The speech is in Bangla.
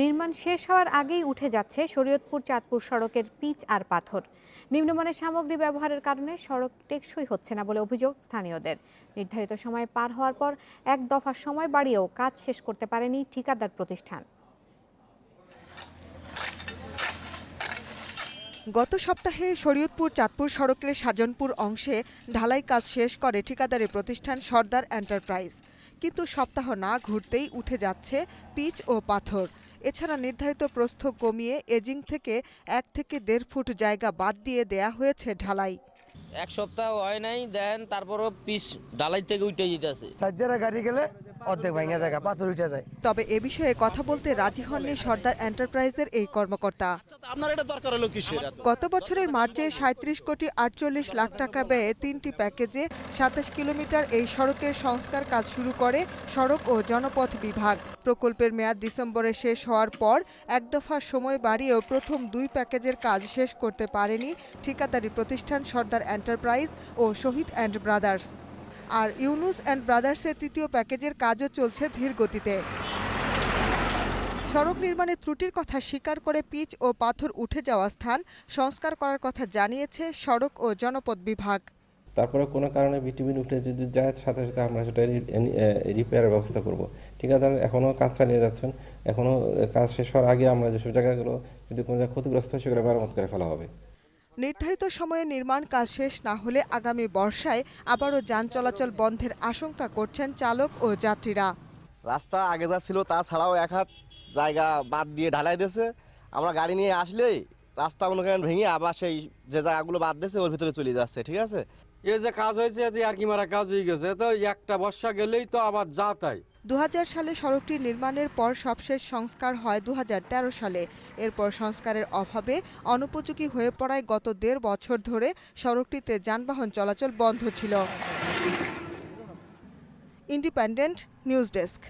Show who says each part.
Speaker 1: নির্মাণ শেষ হওয়ার আগেই উঠে যাচ্ছে শরীয়তপুর চাঁদপুর সড়কের পিচ আর পাথর। নিম্নমানের সামগ্রী ব্যবহারের কারণে সড়ক টেকসই হচ্ছে না বলে অভিযোগ স্থানীয়দের। নির্ধারিত সময় পার হওয়ার পর এক দফা সময় বাড়িয়েও কাজ শেষ করতে পারেনি ঠিকাদার প্রতিষ্ঠান।
Speaker 2: গত সপ্তাহে শরীয়তপুর চাঁদপুর সড়কের সাজনপুর অংশে ঢালাই কাজ শেষ করে ঠিকাদারি প্রতিষ্ঠান সর্দার এন্টারপ্রাইজ। কিন্তু সপ্তাহ না ঘুরতেই উঠে যাচ্ছে পিচ ও পাথর। এছাড়া নির্ধারিত প্রস্থ কমিয়ে এজিং থেকে এক থেকে দেড় ফুট জায়গা বাদ দিয়ে দেয়া হয়েছে ঢালাই।
Speaker 3: এক সপ্তাহ হয় নাই দেন তারপরও পিস ঢালাই থেকে উঠে যেতেছে।
Speaker 4: চার গাড়ি গেলে অর্ধেক ভাঙা জায়গা পাথর উঠে যায়।
Speaker 2: তবে এ বিষয়ে কথা বলতে রাজি হননি সর্দার এন্টারপ্রাইজের এই কর্মকর্তা।
Speaker 5: আপনার এটা দরকার হলো কিসের? এত?
Speaker 2: গত বছরের মার্চে সাঁত্রিশ কোটি আটচল্লিশ লাখ টাকা ব্যয়ে তিনটি প্যাকেজে সাতাশ কিলোমিটার এই সড়কের সংস্কার কাজ শুরু করে সড়ক ও জনপথ বিভাগ। প্রকল্পের মেয়াদ ডিসেম্বরে শেষ হওয়ার পর এক দফা সময় বাড়িয়েও প্রথম দুই প্যাকেজের কাজ শেষ করতে পারেনি ঠিকাদারি প্রতিষ্ঠান সর্দার এন্টারপ্রাইজ ও শহীদ অ্যান্ড ব্রাদার্স। আর ইউনুস অ্যান্ড ব্রাদার্সের তৃতীয় প্যাকেজের কাজও চলছে ধীর গতিতে। সড়ক নির্মাণে ত্রুটির কথা স্বীকার করে পিচ ও পাথর উঠে যাওয়া স্থান সংস্কার করার কথা জানিয়েছে সড়ক ও জনপদ বিভাগ।
Speaker 6: তারপরে কোনো কারণে ভিটামিন উঠে যদি যায়, সাথে সাথে আমরা সেটা রিপেয়ারের ব্যবস্থা করব। ঠিকাদার এখনও কাজ চালিয়ে যাচ্ছেন। এখনও কাজ শেষ হওয়ার আগে আমরা যেসব জায়গাগুলো যদি কোনো ক্ষতিগ্রস্ত হয়, সেগুলো মেরামত করে ফেলা হবে।
Speaker 2: নির্ধারিত সময়ে নির্মাণ কাজ শেষ না হলে আগামী বর্ষায় আবারও যান চলাচল বন্ধের আশঙ্কা করছেন চালক ও যাত্রীরা।
Speaker 7: রাস্তা আগে যা ছিল তাছাড়াও এক হাত জায়গা বাদ দিয়ে ঢালাই দিয়েছে। আমরা গাড়ি নিয়ে আসলেই রাস্তা মনে করেন ভেঙে আবার সেই যে জায়গাগুলো বাদ দিয়েছে ওর ভিতরে চলে যাচ্ছে ঠিক আছে?
Speaker 8: এই যে কাজ হয়েছে এতে আর কি মারা কাজ হয়ে গেছে। তো একটা বর্ষা গেলেই তো আবার যা তাই।
Speaker 2: দু হাজার সালে সড়কটি নির্মাণের পর সবশেষ সংস্কার হয় দু হাজার তেরো সালে। এরপর সংস্কারের অভাবে অনুপযোগী হয়ে পড়ায় গত দেড় বছর ধরে সড়কটিতে যানবাহন চলাচল বন্ধ ছিল। Independent news desk.